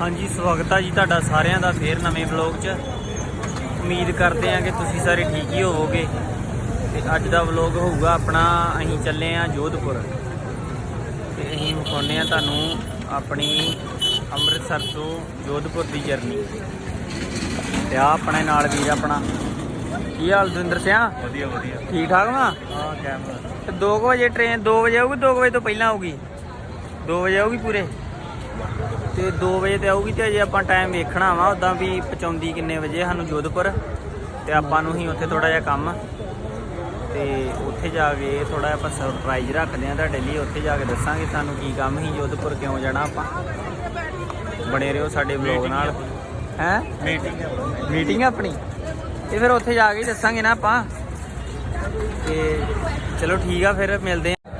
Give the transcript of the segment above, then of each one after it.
ਹਾਂਜੀ ਸਵਾਗਤ ਹੈ ਜੀ ਤੁਹਾਡਾ ਸਾਰਿਆਂ ਦਾ ਫੇਰ ਨਵੇਂ ਵਲੌਗ 'ਚ। ਉਮੀਦ ਕਰਦੇ ਹਾਂ ਕਿ ਤੁਸੀਂ ਸਾਰੇ ਠੀਕ ਹੀ ਹੋਵੋਗੇ। ਤੇ ਅੱਜ ਦਾ ਵਲੌਗ ਹੋਊਗਾ ਆਪਣਾ ਅਸੀਂ ਚੱਲੇ ਆ ਜੋਧਪੁਰ। ਤੇ ਅਸੀਂ ਵਿਖਾਉਂਦੇ ਆ ਤੁਹਾਨੂੰ ਆਪਣੀ ਅੰਮ੍ਰਿਤਸਰ ਤੋਂ ਜੋਧਪੁਰ ਦੀ ਜਰਨੀ ਤੇ ਆ ਆਪਣੇ ਨਾਲ ਵੀਰ ਆਪਣਾ। ਕੀ ਹਾਲ ਦਵਿੰਦਰ ਸਿਆ? ਵਧੀਆ ਵਧੀਆ। ਠੀਕ ਠਾਕ ਵਾ? ਹਾਂ ਕੈਮਰਾ ਤੇ 2 ਵਜੇ ਟ੍ਰੇਨ 2 ਵਜੇ ਆਊਗੀ 2 ਵਜੇ ਤੋਂ ਪਹਿਲਾਂ ਆਊਗੀ? 2 ਵਜੇ ਆਊਗੀ ਪੂਰੇ? ਤੇ 2 ਵਜੇ ਤੇ ਆਊਗੀ ਤੇ ਅਜੇ ਆਪਾਂ ਟਾਈਮ ਵੇਖਣਾ ਵਾ ਉਦਾਂ ਵੀ ਪਹੁੰਚਾਉਂਦੀ ਕਿੰਨੇ ਵਜੇ ਸਾਨੂੰ ਜੋਧਪੁਰ। ਤੇ ਆਪਾਂ ਨੂੰ ਹੀ ਉੱਥੇ ਥੋੜਾ ਜਿਹਾ ਕੰਮ। ਤੇ ਉੱਥੇ ਜਾ ਕੇ ਥੋੜਾ ਜਿਹਾ ਆਪਾਂ ਸਰਪ੍ਰਾਈਜ਼ ਰੱਖਦੇ ਆ ਤੁਹਾਡੇ ਲਈ ਉੱਥੇ ਜਾ ਕੇ ਦੱਸਾਂਗੇ ਸਾਨੂੰ ਕੀ ਕੰਮ ਸੀ ਜੋਧਪੁਰ ਕਿਉਂ ਜਾਣਾ ਆਪਾਂ। ਬਣੇ ਰਹੋ ਸਾਡੇ ਵਲੌਗ ਨਾਲ। ਹੈ? ਮੀਟਿੰਗ ਮੀਟਿੰਗ ਆਪਣੀ? ਤੇ ਫਿਰ ਉੱਥੇ ਜਾ ਕੇ ਹੀ ਦੱਸਾਂਗੇ ਨਾ ਆਪਾਂ। ਤੇ ਚਲੋ ਠੀਕ ਆ ਫਿਰ ਮਿਲਦੇ ਆ।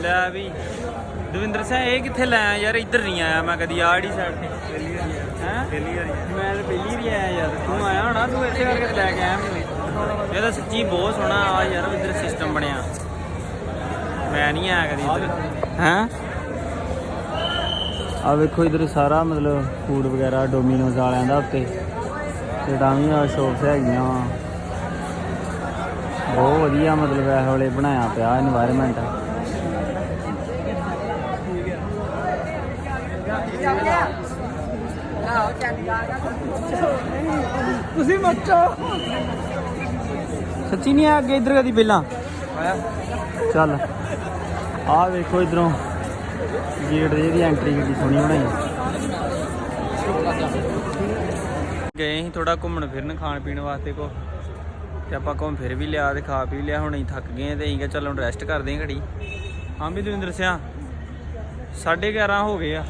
ਲੈ ਵੀ। ਦਵਿੰਦਰ ਸਿੰਘ ਇਹ ਕਿੱਥੇ ਲਾਇਆ ਯਾਰ? ਇੱਧਰ ਨਹੀਂ ਆਇਆ ਮੈਂ ਕਦੀ ਆੜੀ ਸਾਈਡ ਤੇ। ਪਹਿਲੀ ਵਾਰੀ ਹੈ? ਪਹਿਲੀ ਵਾਰੀ ਮੈਂ ਤਾਂ ਪਹਿਲੀ ਵਾਰੀ ਆਇਆ ਯਾਰ, ਤੂੰ ਆਇਆ ਹੋਣਾ, ਤੂੰ ਇੱਥੇ ਕਰਕੇ ਲੈ ਕੇ ਆਇਆ ਮੈਨੂੰ। ਇਹ ਤਾਂ ਸੱਚੀ ਬਹੁਤ ਸੋਹਣਾ ਆ ਯਾਰ, ਇੱਧਰ ਸਿਸਟਮ ਬਣਿਆ। ਮੈਂ ਨਹੀਂ ਆਇਆ ਕਦੀ ਇੱਧਰ। ਹੈ? ਆ ਵੇਖੋ ਇਧਰ ਸਾਰਾ ਮਤਲਬ ਫੂਡ ਵਗੈਰਾ ਡੋਮੀਨੋਜ਼ ਵਾਲਿਆਂ ਦਾ ਉੱਤੇ। ਤੇ ਡਾਮੀਆਂ ਸ਼ੋਪਸ ਹੈਗੀਆਂ। ਬਹੁਤ ਵਧੀਆ ਮਤਲਬ ਇਹ ਵਾਲੇ ਬਣਾਇਆ ਪਿਆ এনवायरमेंट ਤੁਸੀਂ ਮੱਚੋ। ਸੱਚੀ ਨਹੀਂ ਆ ਅੱਗੇ ਇੱਧਰ ਕਦੀ ਪਹਿਲਾਂ? ਚੱਲ। ਆ ਵੇਖੋ ਇਧਰੋਂ। ਗੇਟ ਦੇ ਦੀ ਐਂਟਰੀ ਕਿੱਡੀ ਸੋਹਣੀ ਬਣਾਈ। ਗਏ ਸੀ ਥੋੜਾ ਘੁੰਮਣ ਫਿਰਨ ਖਾਣ ਪੀਣ ਵਾਸਤੇ ਕੋ। ਤੇ ਆਪਾਂ ਘੁੰਮ ਫਿਰ ਵੀ ਲਿਆ ਤੇ ਖਾ ਪੀ ਲਿਆ, ਹੁਣ ਅਸੀਂ ਥੱਕ ਗਏ ਤੇ ਅਸੀਂ ਕਿਹਾ ਚੱਲ ਹੁਣ ਰੈਸਟ ਕਰਦੇ ਹਾਂ ਘੜੀ। ਹਾਂ ਵੀ ਦਵਿੰਦਰ ਸਿਆ 11:30 ਹੋ ਗਏ ਆ।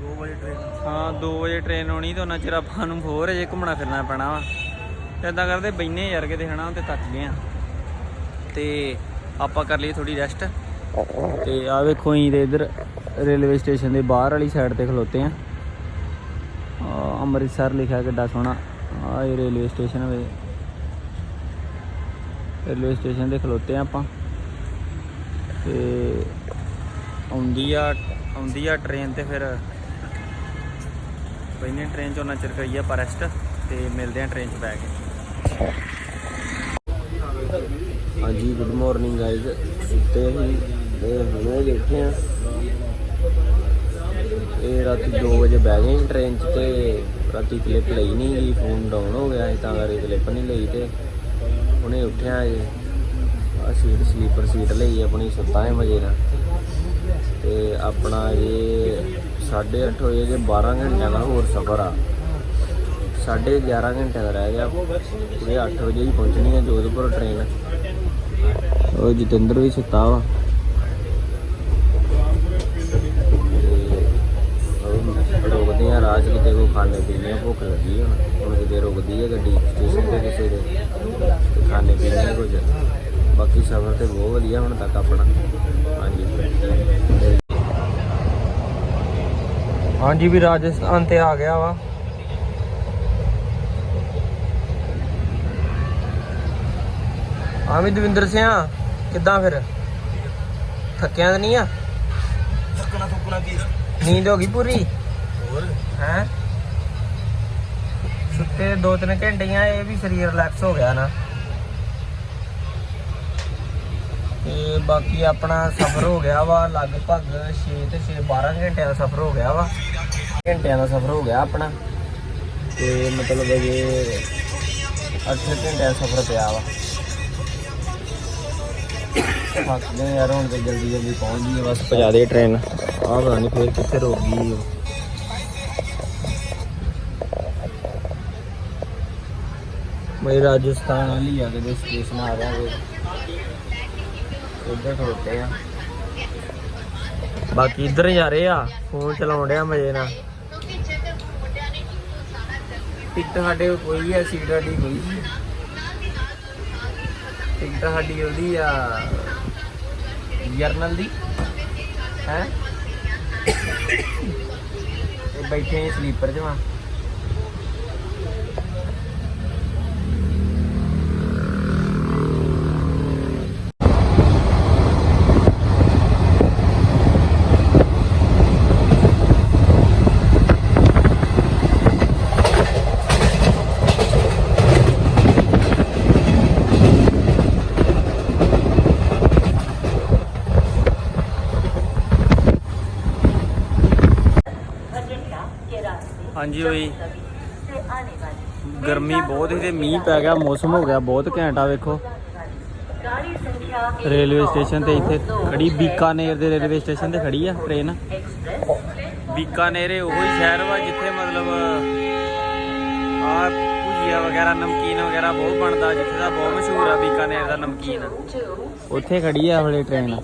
2 ਵਜੇ ਟ੍ਰੇਨ ਹਾਂ 2 ਵਜੇ ਟ੍ਰੇਨ ਆਉਣੀ ਤੇ ਉਹਨਾਂ ਚਿਰ ਆਪਾਂ ਨੂੰ ਹੋਰ ਅਜੇ ਘੁੰਮਣਾ ਫਿਰਨਾ ਪੈਣਾ ਵਾ। ਤੇ ਕਰਦੇ ਬੈਨੇ ਯਾਰ ਕਿਤੇ, ਹਨਾ, ਤੇ ਥੱਕ ਗਏ ਆ। ਤੇ ਆਪਾਂ ਕਰ ਲਈ ਥੋੜੀ ਰੈਸਟ ਤੇ ਆ ਵੇਖੋ, ਅਸੀਂ ਤੇ ਇਧਰ ਰੇਲਵੇ ਸਟੇਸ਼ਨ ਦੇ ਬਾਹਰ ਵਾਲੀ ਸਾਈਡ ਤੇ ਖਲੋਤੇ ਆ। ਅੰਮ੍ਰਿਤਸਰ ਲਿਖਿਆ ਕਿੱਡਾ ਸੋਹਣਾ। ਆ ਇਹ ਰੇਲਵੇ ਸਟੇਸ਼ਨ ਵੇ। ਰੇਲਵੇ ਸਟੇਸ਼ਨ ਤੇ ਖਲੋਤੇ ਆ ਆਪਾਂ। ਤੇ ਆਉਂਦੀ ਆ ਆਉਂਦੀ ਆ ਟ੍ਰੇਨ ਤੇ ਫਿਰ ਬੈਨੇ ਟ੍ਰੇਨ ਚ, ਉਹਨਾਂ ਚਿਰ ਕਰੀਏ ਆਪਾਂ ਰੈਸਟ ਤੇ ਮਿਲਦੇ ਆ ਟ੍ਰੇਨ 'ਚ ਬੈ ਕੇ। ਹਾਂਜੀ ਗੁੱਡ ਮਾਰਨਿੰਗ ਗਾਇਜ਼ ਸੁੱਤੇ ਹੀ ਤੇ ਹੁਣੇ ਬੈਠੇ ਆ ਇਹ ਰਾਤੀ 2 ਵਜੇ ਬਹਿ ਗਏ ਟ੍ਰੇਨ 'ਚ ਤੇ ਰਾਤੀ ਕਲਿੱਪ ਲਈ ਨਹੀਂ ਗਈ ਫੋਨ ਡਾਊਨ ਹੋ ਗਿਆ ਸੀ ਤਾਂ ਕਰਕੇ ਕਲਿੱਪ ਨਹੀਂ ਲਈ ਤੇ ਹੁਣੇ ਉੱਠਿਆ ਜੇ ਆ ਸੀਟ ਸਲੀਪਰ ਸੀਟ ਲਈ ਆਪਣੀ ਸੁੱਤਾ ਹੈ ਮਜੇ ਨਾਲ ਤੇ ਆਪਣਾ ਇਹ 8:30 ਵਜੇ ਜੇ 12 ਘੰਟਿਆਂ ਦਾ ਹੋਰ ਸਫ਼ਰ ਆ। ਸਾਢੇ 11 ਘੰਟੇ ਦਾ ਰਹਿ ਗਿਆ। ਪੂਰੇ 8 ਵਜੇ ਹੀ ਪਹੁੰਚਣੀ ਹੈ ਜੋਧਪੁਰ ਟ੍ਰੇਨ ਉਹ ਜਤਿੰਦਰ ਵੀ ਸੁੱਤਾ ਵਾ। ਤੇ ਰੁਕਦੇ ਆ ਰਾਜ ਕਿਤੇ ਕੋ ਖਾਣੇ ਪੀਣੇ ਭੁੱਖ ਲੱਗੀ ਹੁਣ। ਹੁਣ ਕਿਤੇ ਰੁਕਦੀ ਹੈ ਗੱਡੀ ਸਟੇਸ਼ਨ ਤੇ ਕਿਸੇ ਦੇ। ਖਾਣੇ ਪੀਣੇ ਕੁਝ ਬਾਕੀ ਸਫ਼ਰ ਤੇ ਬਹੁਤ ਵਧੀਆ ਹੁਣ ਤੱਕ ਆਪਣਾ। ਹਾਂਜੀ। ਹਾਂਜੀ ਵੀ ਰਾਜਸਥਾਨ ਤੇ ਆ ਗਿਆ ਵਾ। ਵੀ ਦਵਿੰਦਰ ਸਿਆ ਕਿੱਦਾਂ ਫਿਰ? ਥੱਕਿਆ ਨਹੀਂ ਆ? ਥੱਕਣਾ ਥੁੱਕਣਾ ਕੀ ਨੀਂਦ ਹੋ ਗਈ ਪੂਰੀ? ਹੋਰ? ਹੈ? ਸੁੱਤੇ 2-3 ਘੰਟੀਆਂ ਇਹ ਵੀ ਸਰੀਰ ਰਿਲੈਕਸ ਹੋ ਗਿਆ ਨਾ। ਤੇ ਬਾਕੀ ਆਪਣਾ ਸਫ਼ਰ ਹੋ ਗਿਆ ਵਾ ਲਗਭਗ 6 ਤੇ 6 12 ਘੰਟਿਆਂ ਦਾ ਸਫ਼ਰ ਹੋ ਗਿਆ ਵਾ। ਘੰਟਿਆਂ ਦਾ ਸਫ਼ਰ ਹੋ ਗਿਆ ਆਪਣਾ। ਤੇ ਮਤਲਬ ਇਹ 8 ਘੰਟਿਆਂ ਦਾ ਸਫ਼ਰ ਪਿਆ ਵਾ। ਗਏ ਯਾਰ ਹੁਣ ਤੇ ਜਲਦੀ ਜਲਦੀ ਪਹੁੰਚ ਗਈ ਬਸ। ਪਜਾ ਦੇ ਟ੍ਰੇਨ ਆਹ ਪਤਾ ਨਹੀਂ ਫੇਰ ਕਿੱਥੇ ਰੁਕ ਗਈ ਮੈਂ ਰਾਜਸਥਾਨ ਵਾਲੀ ਆ ਕੇ ਸਟੇਸ਼ਨ ਆ ਰਿਹਾ ਵੇ। ਇੱਧਰ ਖੜੋਤੇ ਆ। ਬਾਕੀ ਇੱਧਰ ਜਾ ਰਹੇ ਆ ਫੋਨ ਚਲਾਉਣ ਡਿਆ ਮਜੇ ਨਾਲ। ਟਿਕਟ ਸਾਡੇ ਕੋਲ ਕੋਈ ਆ ਸੀਟ ਸਾਡੀ ਕੋਈ ਟਿਕਟ ਸਾਡੀ ਉਹਦੀ ਆ ਜਰਨਲ ਦੀ। ਹੈ? ਬੈਠੇ ਸਲੀਪਰ 'ਚ ਹਾਂਜੀ ਹੋਈ ਗਰਮੀ ਬਹੁਤ ਹੀ ਤੇ ਮੀਂਹ ਪੈ ਗਿਆ ਮੌਸਮ ਹੋ ਗਿਆ ਬਹੁਤ ਘੈਂਟਾ ਵੇਖੋ। ਰੇਲਵੇ ਸਟੇਸ਼ਨ ਤੇ ਇੱਥੇ ਖੜੀ ਬੀਕਾਨੇਰ ਦੇ ਰੇਲਵੇ ਸਟੇਸ਼ਨ ਤੇ ਖੜੀ ਆ ਟ੍ਰੇਨ। ਬੀਕਾਨੇਰ ਉਹ ਉਹੀ ਸ਼ਹਿਰ ਵਾ ਜਿੱਥੇ ਮਤਲਬ ਆ ਭੁਜੀਆ ਵਗੈਰਾ ਨਮਕੀਨ ਵਗੈਰਾ ਬਹੁਤ ਬਣਦਾ ਜਿੱਥੇ ਦਾ ਬਹੁਤ ਮਸ਼ਹੂਰ ਆ ਬੀਕਾਨੇਰ ਦਾ ਨਮਕੀਨ। ਉੱਥੇ ਖੜੀ ਆ ਹਲੇ ਟ੍ਰੇਨ।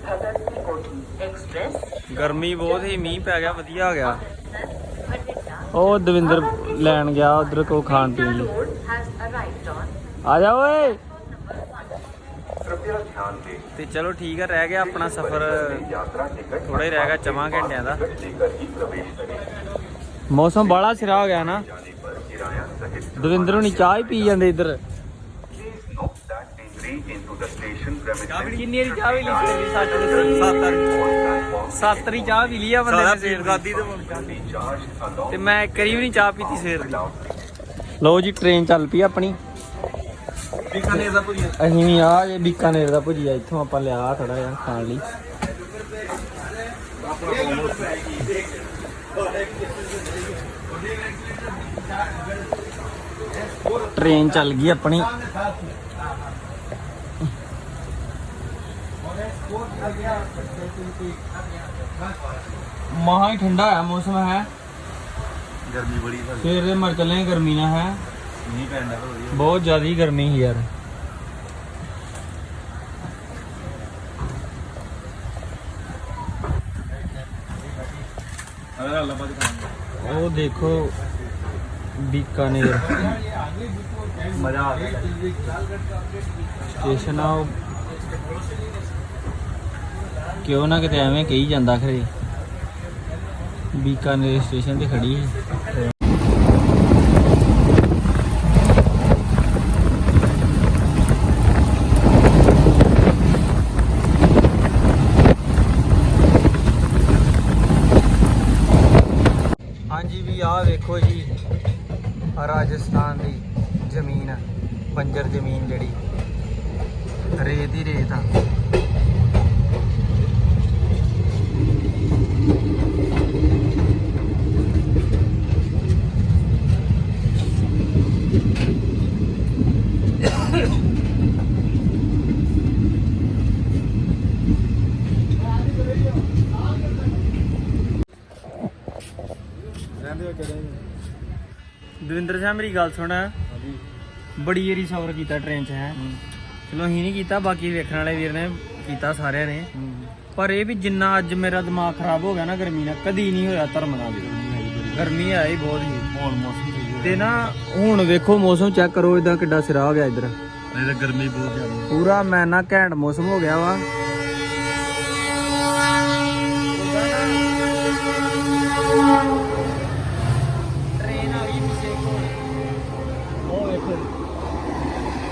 ਗਰਮੀ ਬਹੁਤ ਹੀ ਮੀਂਹ ਪੈ ਗਿਆ ਵਧੀਆ ਆ ਗਿਆ। ਉਹ ਦਵਿੰਦਰ ਲੈਣ ਗਿਆ ਉਧਰ ਕੋ ਖਾਣ ਪੀਣ ਲਈ ਆ ਜਾ ਓਏ। ਤੇ ਚਲੋ ਠੀਕ ਹੈ ਰਹਿ ਗਿਆ ਆਪਣਾ ਸਫ਼ਰ। ਥੋੜਾ ਹੀ ਰਹਿ ਗਿਆ, ਚਵਾਂ ਘੰਟਿਆਂ ਦਾ। ਮੌਸਮ ਬੜਾ ਸਿਰਾ ਹੋ ਗਿਆ ਨਾ। ਦਵਿੰਦਰ ਹੁਣੀ ਚਾਹ ਹੀ ਪੀ ਜਾਂਦੇ ਇੱਧਰ। ਕਿੰਨੀ ਵਾਰੀ ਚਾਹ ਵੀ ਲਈ ਸੀ ਸੱਚ ਦੱਸੀ ਸੱਤ ਵਾਰੀ। ਚਾਹ ਪੀ ਲਈ ਆ ਬੰਦੇ ਨੇ ਸਵੇਰ ਦੀ। ਗਾਦੀ ਤੇ ਮੈਂ ਵੀ ਨਹੀਂ ਚਾਹ ਪੀਤੀ ਸਵੇਰ ਦੀ। ਲਓ ਜੀ ਟ੍ਰੇਨ ਚੱਲ ਪਈ ਆਪਣੀ। ਬੀਕਾਨੇਰ ਦਾ ਭੁਜੀਆ। ਅਸੀਂ ਵੀ ਆ ਜੇ ਬੀਕਾਨੇਰ ਦਾ ਭੁਜੀਆ। ਇੱਥੋਂ ਆਪਾਂ ਲਿਆ ਥੋੜਾ ਜਿਹਾ ਖਾਣ ਲਈ। ਟ੍ਰੇਨ ਚੱਲ ਗਈ ਆਪਣੀ। ਮਹਾ ਹੀ ਠੰਡਾ ਹੈ ਮੌਸਮ ਹੈ ਗਰਮੀ ਬੜੀ ਹੈ ਸਵੇਰ ਦੇ ਮਰ ਚੱਲੇ ਹਾਂ, ਗਰਮੀ ਨਾ ਹੈ ਮੀਂਹ ਪੈਣ ਦਾ ਵਧੀਆ ਬਹੁਤ ਜ਼ਿਆਦਾ ਗਰਮੀ ਸੀ ਕਿਉਂ ਨਾ ਕਿਤੇ ਐਵੇਂ ਕਹੀ ਜਾਂਦਾ ਖਰੇ? ਬੀਕਾਨੇਰ ਸਟੇਸ਼ਨ ਤੇ ਖੜੀ ਹੈ ਹਾਂਜੀ ਵੀ ਆਹ ਵੇਖੋ ਜੀ, ਰਾਜਸਥਾਨ ਦੀ ਜ਼ਮੀਨ ਬੰਜਰ ਜ਼ਮੀਨ ਜਿਹੜੀ। ਰੇਤ ਹੀ ਰੇਤ ਆ। ਦਵਿੰਦਰ ਸਿੰਘ ਮੇਰੀ ਗੱਲ ਸੁਣ। ਬੜੀ ਏਰੀ ਸਫ਼ਰ ਕੀਤਾ ਟ੍ਰੇਨ 'ਚ ਹੈ। ਚਲੋ ਅਸੀਂ ਨਹੀਂ ਕੀਤਾ ਬਾਕੀ ਵੇਖਣ ਵਾਲੇ ਵੀਰ ਨੇ ਕੀਤਾ ਸਾਰਿਆਂ ਨੇ। ਪਰ ਇਹ ਵੀ ਜਿੰਨਾ ਅੱਜ ਮੇਰਾ ਦਿਮਾਗ ਖਰਾਬ ਹੋ ਗਿਆ ਨਾ ਗਰਮੀ ਨਾਲ ਕਦੀ ਨਹੀਂ ਹੋਇਆ ਧਰਮ ਨਾਲ। ਵੀ ਗਰਮੀ ਆਈ ਬਹੁਤ ਹੀ ਹੁਣ ਮੌਸਮ ਸਹੀ ਤੇ ਨਾ ਹੁਣ ਵੇਖੋ ਮੌਸਮ ਚੈੱਕ ਕਰੋ ਇਦਾਂ ਕਿੱਡਾ ਸਿਰਾ ਹੋ ਗਿਆ ਇੱਧਰ। ਨਹੀਂ ਤਾਂ ਗਰਮੀ ਬਹੁਤ ਜ਼ਿਆਦਾ। ਪੂਰਾ ਮੈਂ ਨਾ ਘੈਂਟ ਮੌਸਮ ਹੋ ਗਿਆ ਵਾ।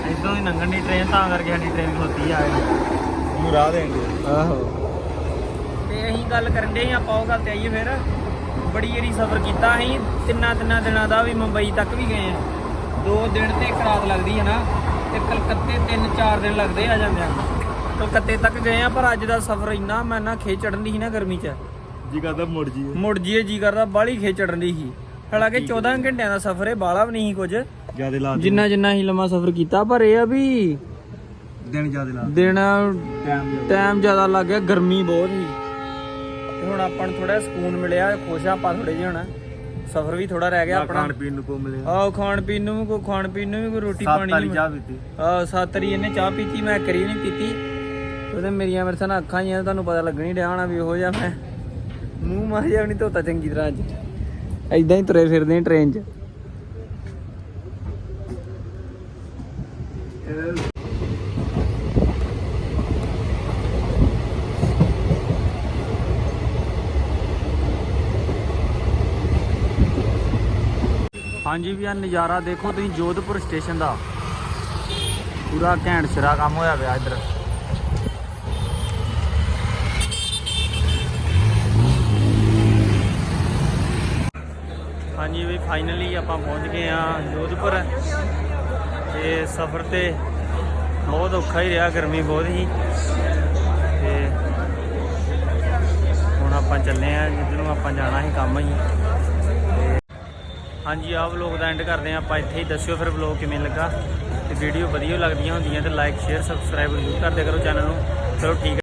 ਇਦਾਂ ਹੀ ਲੰਘਣ ਦੀ ਟ੍ਰੇਨ ਤਾਂ ਕਰਕੇ ਸਾਡੀ ਟ੍ਰੇਨ ਖਲੋਤੀ ਆ। ਉਹਨੂੰ ਰਾਹ ਦੇਣਗੇ ਆਹੋ। ਤੇ ਅਸੀਂ ਗੱਲ ਕਰਨ ਦੇ ਆਪਾਂ ਉਹ ਗੱਲ ਤੇ ਆਈਏ ਫਿਰ। ਬੜੀ ਏਰੀ ਸਫ਼ਰ ਕੀਤਾ ਅਸੀਂ ਤਿੰਨਾਂ ਤਿੰਨਾਂ ਦਿਨਾਂ ਦਾ ਵੀ ਮੁੰਬਈ ਤੱਕ ਵੀ ਗਏ ਆ ਦੋ ਦਿਨ ਤੇ ਇੱਕ ਰਾਤ ਲੱਗਦੀ ਹੈ ਨਾ ਤੇ ਕਲਕੱਤੇ ਤਿੰਨ ਚਾਰ ਦਿਨ ਲੱਗਦੇ ਆ ਜਾਂਦੇ ਆ। ਕਲਕੱਤੇ ਤੱਕ ਗਏ ਆ ਪਰ ਅੱਜ ਦਾ ਸਫ਼ਰ ਇੰਨਾ ਮੈਂ ਨਾ ਖੇ ਚੜਨ ਦੀ ਸੀ ਨਾ ਗਰਮੀ 'ਚ। ਜੀ ਕਰਦਾ ਮੁੜ ਜੀ। ਮੁੜ ਜੀਏ ਜੀ ਕਰਦਾ ਬਾਹਲੀ ਖੇ ਚੜਨ ਦੀ ਸੀ। ਹਾਲਾਂਕਿ 14 ਘੰਟਿਆਂ ਦਾ ਸਫ਼ਰ ਹੈ ਬਾਹਲਾ ਵੀ ਨਹੀਂ ਕੁਝ। ਜਿਆਦੇ ਲਾ ਜਿੰਨਾ ਜਿੰਨਾ ਹੀ ਲੰਮਾ ਸਫ਼ਰ ਕੀਤਾ ਪਰ ਇਹ ਆ ਵੀ ਦਿਨ ਜਿਆਦੇ ਲਾ ਦਿਨ ਟਾਈਮ ਟਾਈਮ ਜ਼ਿਆਦਾ ਲੱਗ ਗਿਆ ਗਰਮੀ ਬਹੁਤ ਸੀ। ਤੇ ਹੁਣ ਆਪਾਂ ਨੂੰ ਥੋੜਾ ਸਕੂਨ ਮਿਲਿਆ ਖੁਸ਼ ਆਪਾਂ ਥੋੜੇ ਜਿਹਾ ਹੁਣ। ਸਫ਼ਰ ਵੀ ਥੋੜਾ ਰਹਿ ਗਿਆ ਆਪਣਾ। ਖਾਣ ਪੀਣ ਨੂੰ ਕੋ ਮਿਲਿਆ। ਆਹ ਖਾਣ ਪੀਣ ਨੂੰ ਵੀ ਕੋਈ ਖਾਣ ਪੀਣ ਨੂੰ ਵੀ ਕੋਈ ਰੋਟੀ ਸੱਤ ਪਾਣੀ ਵਾਲੀ ਨਹੀਂ ਚਾਹ ਪੀਤੀ। ਆਹ ਸੱਤਰੀ ਇਹਨੇ ਚਾਹ ਪੀਤੀ ਮੈਂ ਕਰੀ ਨਹੀਂ ਪੀਤੀ। ਉਹਦੇ ਮੇਰੀਆਂ ਮੇਰੇ ਸਾਨ ਅੱਖਾਂ ਹੀ ਆ ਤੁਹਾਨੂੰ ਪਤਾ ਲੱਗਣੀ ਡਿਆ ਹੋਣਾ ਵੀ ਉਹੋ ਜਿਹਾ ਮੈਂ। ਮੂੰਹ ਮਾਰ ਜਾ ਵੀ ਨਹੀਂ ਧੋਤਾ ਚੰਗੀ ਤਰ੍ਹਾਂ ਅੱਜ। ਐਦਾਂ ਹੀ ਤੁਰੇ ਫਿਰਦੇ ਟ੍ਰੇਨ 'ਚ। ਹਾਂਜੀ ਵੀ ਆ ਨਜ਼ਾਰਾ ਦੇਖੋ ਤੁਸੀਂ ਜੋਧਪੁਰ ਸਟੇਸ਼ਨ ਦਾ। ਪੂਰਾ ਘੈਂਟ ਸਿਰਾ ਕੰਮ ਹੋਇਆ ਪਿਆ ਇੱਧਰ। ਹਾਂਜੀ ਵੀ ਫਾਈਨਲੀ ਆਪਾਂ ਪਹੁੰਚ ਗਏ ਆ ਜੋਧਪੁਰ। ਤੇ ਸਫ਼ਰ ਤੇ ਬਹੁਤ ਔਖਾ ਹੀ ਰਿਹਾ, ਗਰਮੀ ਬਹੁਤ ਹੀ ਤੇ ਹੁਣ ਆਪਾਂ ਚੱਲੇ ਆ ਜਿੱਧਰ ਨੂੰ ਆਪਾਂ ਜਾਣਾ ਸੀ ਕੰਮ ਹੀ। ਹਾਂਜੀ, ਆਹ ਵਲੋਗ ਦਾ ਐਂਡ ਕਰਦੇ ਹਾਂ। ਆਪਾਂ ਇੱਥੇ ਹੀ ਦੱਸਿਓ ਫਿਰ ਵਲੋਗ ਕਿਵੇਂ ਲੱਗਾ। ਤੇ ਵੀਡੀਓ ਵਧੀਆ ਲੱਗਦੀਆਂ ਹੁੰਦੀਆਂ ਤੇ ਲਾਈਕ ਸ਼ੇਅਰ ਸਬਸਕ੍ਰਾਈਬ ਜ਼ਰੂਰ ਕਰਦੇ ਕਰੋ ਚੈਨਲ ਨੂੰ। ਚਲੋ ਠੀਕ ਹੈ